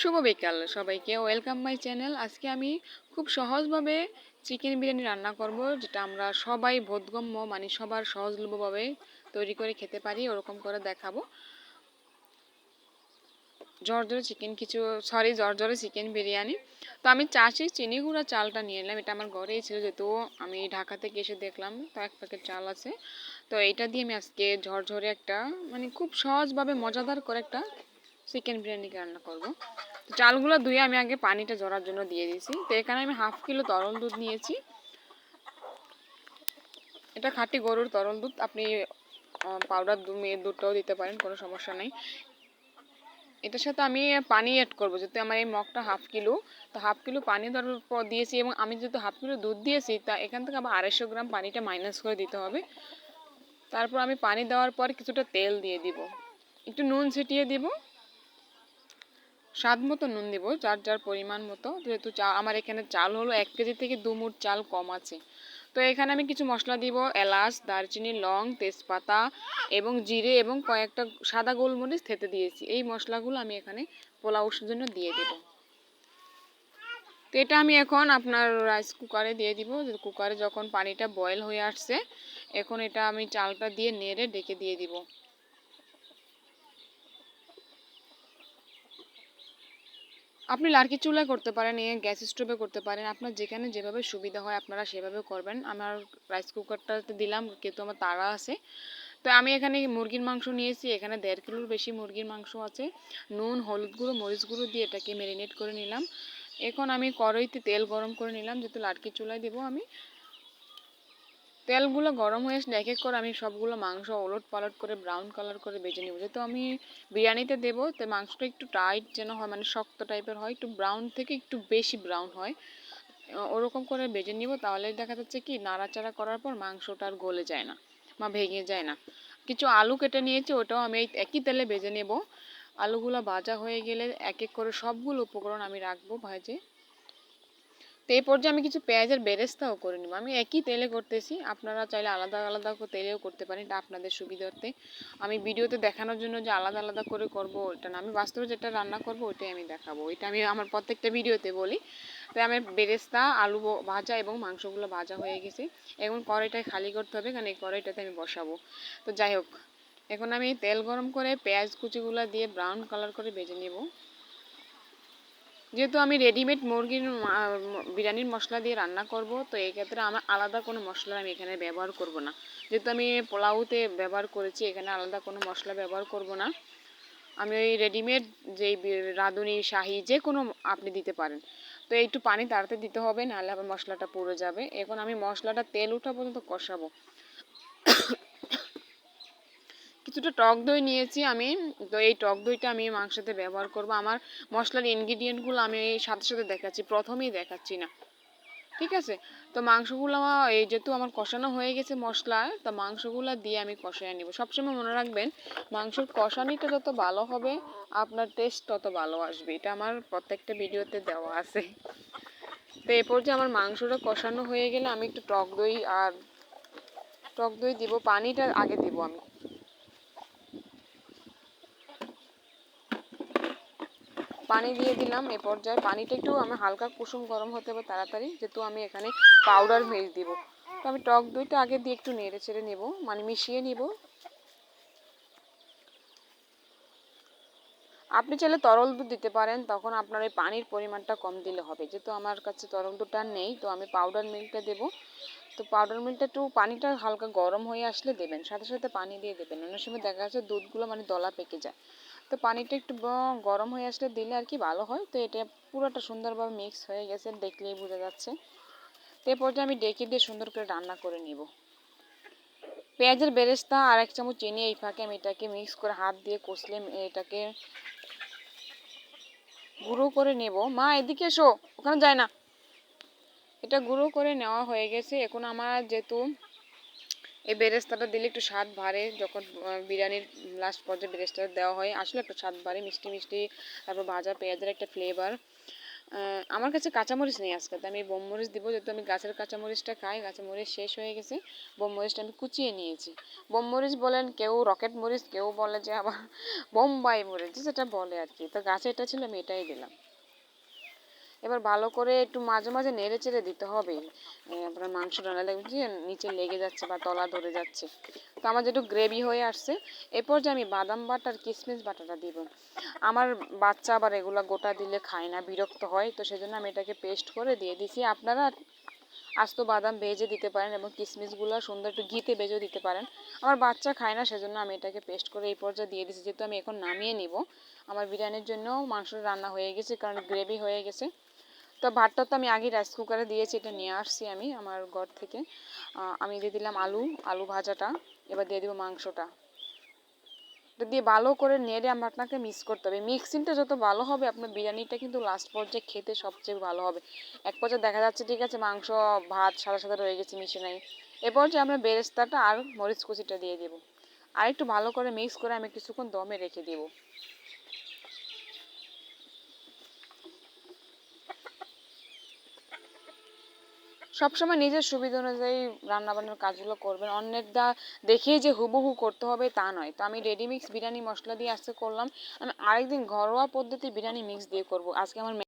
শুভ বিকাল সবাইকে। Welcome my channel আজকে আমি খুব সহজভাবে চিকেন বিরিয়ানি রান্না করব, যেটা আমরা সবাই বোধগম্য মানে সবার সহজলভ্যভাবে তৈরি করে খেতে পারি, ওরকম করে দেখাবো। জর্জরে চিকেন কিছু সরি জর্জরে চিকেন বিরিয়ানি। তো আমি চাষি চিনি গুঁড়া চালটা নিয়ে এলাম, এটা আমার ঘরেই ছিল, যেহেতু আমি ঢাকা থেকে এসে দেখলাম, তো এক প্যাকেট চাল আছে। তো এইটা দিয়ে আমি আজকে ঝরঝরে একটা মানে খুব সহজভাবে মজাদার করে একটা চিকেন বিরিয়ানি রান্না করব। তো চালগুলো ধুয়ে আমি আগে পানিটা জড়ার জন্য দিয়ে দিয়েছি। তো এখানে আমি হাফ কিলো তরল দুধ নিয়েছি। এটা খাঁটি গরুর তরল দুধ। আপনি পাউডার মেয়ের দুধটাও দিতে পারেন, কোনো সমস্যা নেই। এটার সাথে আমি পানি অ্যাড করব, যেহেতু আমার এই মগটা হাফ কিলো। তো হাফ কিলো পানি দেওয়ার পর দিয়েছি এবং আমি যেহেতু হাফ কিলো দুধ দিয়েছি, তা এখান থেকে আবার আড়াইশো গ্রাম পানিটা মাইনাস করে দিতে হবে। তারপর আমি পানি দেওয়ার পর কিছুটা তেল দিয়ে দিব। একটু নুন ছিটিয়ে দিব। স্বাদ মতো নুন দিব, যার যার পরিমাণ মতো। যেহেতু চা, আমার এখানে চাল হলো এক কেজি থেকে দু মুঠ চাল কম আছে। তো এখানে আমি কিছু মশলা দিব, এলাচ, দারচিনি, লং, তেজপাতা এবং জিরে এবং কয়েকটা সাদা গোলমরিচ থেতে দিয়েছি। এই মশলাগুলো আমি এখানে পোলাওর জন্য দিয়ে দেব। তো এটা আমি এখন আপনার রাইস কুকারে দিয়ে দিব। কুকারে যখন পানিটা বয়েল হয়ে আসছে, এখন এটা আমি চালটা দিয়ে নেড়ে ডেকে দিয়ে দিব। আপনি লার্কি চুলায় করতে পারেন, এ গ্যাস স্টোভে করতে পারেন, আপনার যেখানে যেভাবে সুবিধা হয় আপনারা সেভাবে করবেন। আমার রাইস কুকারটাতে দিলাম, কিন্তু আমার তাড়া আছে। তো আমি এখানে মুরগির মাংস নিয়েছি, এখানে দেড় কিলোর বেশি মুরগির মাংস আছে। নুন, হলুদ গুঁড়ো, মরিচ গুঁড়ো দিয়ে এটাকে ম্যারিনেট করে নিলাম। এখন আমি কড়াইতে তেল গরম করে নিলাম, যেহেতু লাটকি চুলায় দেবো আমি। তেলগুলো গরম হয়ে আসলে এক এক করে আমি সবগুলো মাংস ওলট পালট করে ব্রাউন কালার করে বেজে নেব। যেহেতু আমি বিরিয়ানিতে দেবো, তো মাংসটা একটু টাইট যেন হয় মানে শক্ত টাইপের হয়, একটু ব্রাউন থেকে একটু বেশি ব্রাউন হয়। ওরকম করে বেজে নিব, তাহলে দেখা যাচ্ছে কি, নাড়াচাড়া করার পর মাংসটা আর গলে যায় না বা ভেঙে যায় না। কিছু আলু কেটে নিয়েছি, ওটাও আমি এই একই তেলে বেজে নেব। আলুগুলো ভাজা হয়ে গেলে এক এক করে সবগুলো উপকরণ আমি রাখব ভাজে। তো এই পর্যায়ে আমি কিছু পেঁয়াজের বেরেস্তাও করে নিব। আমি একই তেলে করতেছি, আপনারা চাইলে আলাদা আলাদা তেলেও করতে পারেন, এটা আপনাদের সুবিধার্থে। আমি ভিডিওতে দেখানোর জন্য যে আলাদা আলাদা করে করব ওটা না। আমি বাস্তবে যেটা রান্না করব, ওইটাই আমি দেখাবো। এটা আমি আমার প্রত্যেকটা ভিডিওতে বলি। তো আমি বেরেস্তা, আলু ভাজা এবং মাংসগুলো ভাজা হয়ে গেছে। এখন কড়াইটাই খালি করতে হবে, কারণ এই কড়াইটাতে আমি বসাবো। তো যাই হোক, এখন আমি তেল গরম করে পেঁয়াজ কুচিগুলো দিয়ে ব্রাউন কালার করে ভেজে নেব। যেহেতু আমি রেডিমেড মুরগির বিরিয়ানির মশলা দিয়ে রান্না করব, তো এই ক্ষেত্রে আমার আলাদা কোনো মশলা আমি এখানে ব্যবহার করব না। যেহেতু আমি পোলাওতে ব্যবহার করেছি, এখানে আলাদা কোনো মশলা ব্যবহার করব না। আমি ওই রেডিমেড যেই রাঁধুনি, শাহি, যে কোনো আপনি দিতে পারেন। তো একটু পানি তাড়াতে দিতে হবে, নাহলে আবার মশলাটা পুড়ে যাবে। এখন আমি মশলাটা তেল ওঠা পর্যন্ত কষাবো। কিছুটা টক দই নিয়েছি, আমি তো এই টক দইটা আমি মাংসতে ব্যবহার করব। আমার মশলার ইনগ্রিডিয়েন্টগুলো আমি এই সাথে সাথে দেখাচ্ছি, প্রথমেই দেখাচ্ছি না। ঠিক আছে? তো মাংসগুলো আমার, এই যেহেতু আমার কষানো হয়ে গেছে মশলা, তো মাংসগুলো দিয়ে আমি কষায় নিব। সবসময় মনে রাখবেন, মাংসর কষানিটা যত ভালো হবে, আপনার টেস্ট তত ভালো আসবে। এটা আমার প্রত্যেকটা ভিডিওতে দেওয়া আছে। তো এরপর যে আমার মাংসটা কষানো হয়ে গেলে আমি একটু টক দই আর টক দই দিব, পানিটা আগে দিব আমি। পানি দিয়ে দিলাম। এ পর্যায়ে পানিটা একটু আমি হালকা কুসুম গরম হতে হবে তাড়াতাড়ি, যেহেতু আমি এখানে পাউডার মিল্ক দিব। তো আমি টক দইটা আগে দিয়ে একটু নেড়ে চেড়ে নেব মানে মিশিয়ে নিব। আপনি চাইলে তরল দুধ দিতে পারেন, তখন আপনার ওই পানির পরিমাণটা কম দিলে হবে। যেহেতু আমার কাছে তরল দুধটা নেই, তো আমি পাউডার মিল্কটা দেবো। তো পাউডার মিল্কটা একটু পানিটা হালকা গরম হয়ে আসলে দেবেন, সাথে সাথে পানি দিয়ে দেবেন। অনেক সময় দেখা যাচ্ছে দুধগুলো মানে দলা পেকে যায়। তো পানিটা একটু গরম হয়ে আসলে দিলে আর কি ভালো হয়। তো এটা পুরোটা সুন্দরভাবে মিক্স হয়ে গেছে, দেখলেই বোঝা যাচ্ছে। তো এ পর্যায়ে আমি ডেকে দিয়ে সুন্দর করে রান্না করে নিব। পেঁয়াজের বেরেস্তা আর এক চামচ চিনি এই ফাঁকে আমি এটাকে মিক্স করে হাত দিয়ে কষলে এটাকে গুঁড়ো করে নেব। মা, এদিকে এসো, ওখানে যায় না। এটা গুঁড়ো করে নেওয়া হয়ে গেছে। এখন আমার যেহেতু এই বেরেস্তাটা দিলে একটু স্বাদ বাড়ে যখন বিরিয়ানির লাস্ট পর্যায়ে বেরেস্তাটা দেওয়া হয়। আসলে একটু স্বাদ বাড়ে, মিষ্টি মিষ্টি, তারপর ভাজা পেঁয়াজের একটা ফ্লেভার আমার কাছে কাঁচামরিচ নেই আজকে তো আমি বোমমরিচ দিব। যেহেতু আমি গাছের কাঁচামরিচটা খাই, কাঁচামরিচ শেষ হয়ে গেছে। বোমমরিচটা আমি কুচিয়ে নিয়েছি। বোমমরিচ বলেন কেউ রকেট মরিচ, কেউ বলে যে আবার বোম্বাই মরিচ, যেটা বলে আর কি। তো গাছে এটা ছিল, আমি এটাই দিলাম। এবার ভালো করে একটু মাঝে মাঝে নেড়ে চেড়ে দিতে হবে। আপনার মাংস রান্না দেখবেন যে নিচে লেগে যাচ্ছে বা তলা ধরে যাচ্ছে। তো আমার যেটু গ্রেভি হয়ে আসছে, এরপর যে আমি বাদাম বাটা আর বাটাটা দিব। আমার বাচ্চা আবার এগুলো গোটা দিলে খায় না, বিরক্ত হয়, তো সেজন্য আমি এটাকে পেস্ট করে দিয়ে দিছি। আপনারা আস্ত বাদাম ভেজে দিতে পারেন এবং কিশমিশগুলো সুন্দর একটু ঘিতে ভেজেও দিতে পারেন। আমার বাচ্চা খায় না, সেজন্য আমি এটাকে পেস্ট করে এই পর্যায়ে দিয়ে দিচ্ছি যেহেতু আমি এখন নামিয়ে নিব, আমার বিরিয়ানির জন্য মাংস রান্না হয়ে গেছে, কারণ গ্রেভি হয়ে গেছে। তো ভাতটা তো আমি আগে রাইস কুকারে দিয়েছি, এটা নিয়ে আসছি আমি আমার ঘর থেকে। আমি দিয়ে দিলাম আলু আলু ভাজাটা, এবার দিয়ে দিব মাংসটা। এটা দিয়ে ভালো করে নেড়ে আমার আপনাকে মিক্স করতে হবে। মিক্সিংটা যত ভালো হবে, আপনার বিরিয়ানিটা কিন্তু লাস্ট পর্যায়ে খেতে সবচেয়ে ভালো হবে। এক পর্যায়ে দেখা যাচ্ছে, ঠিক আছে, মাংস, ভাত সাদা সাদা রয়ে গেছে, মিশে নাই। এরপর যে আমরা বেরেস্তাটা আর মরিচ কুচিটা দিয়ে দেবো। আর একটু ভালো করে মিক্স করে আমি কিছুক্ষণ দমে রেখে দেবো। সবসময় নিজের সুবিধা অনুযায়ী রান্নাবান্নার কাজগুলো করবেন। অন্যের দা যে হুবহু করতে হবে তা নয়। তো আমি রেডিমিক্স বিরিয়ানি মশলা দিয়ে আজকে করলাম। আমি আরেকদিন ঘরোয়া পদ্ধতি বিরিয়ানি মিক্স দিয়ে করব। আজকে আমার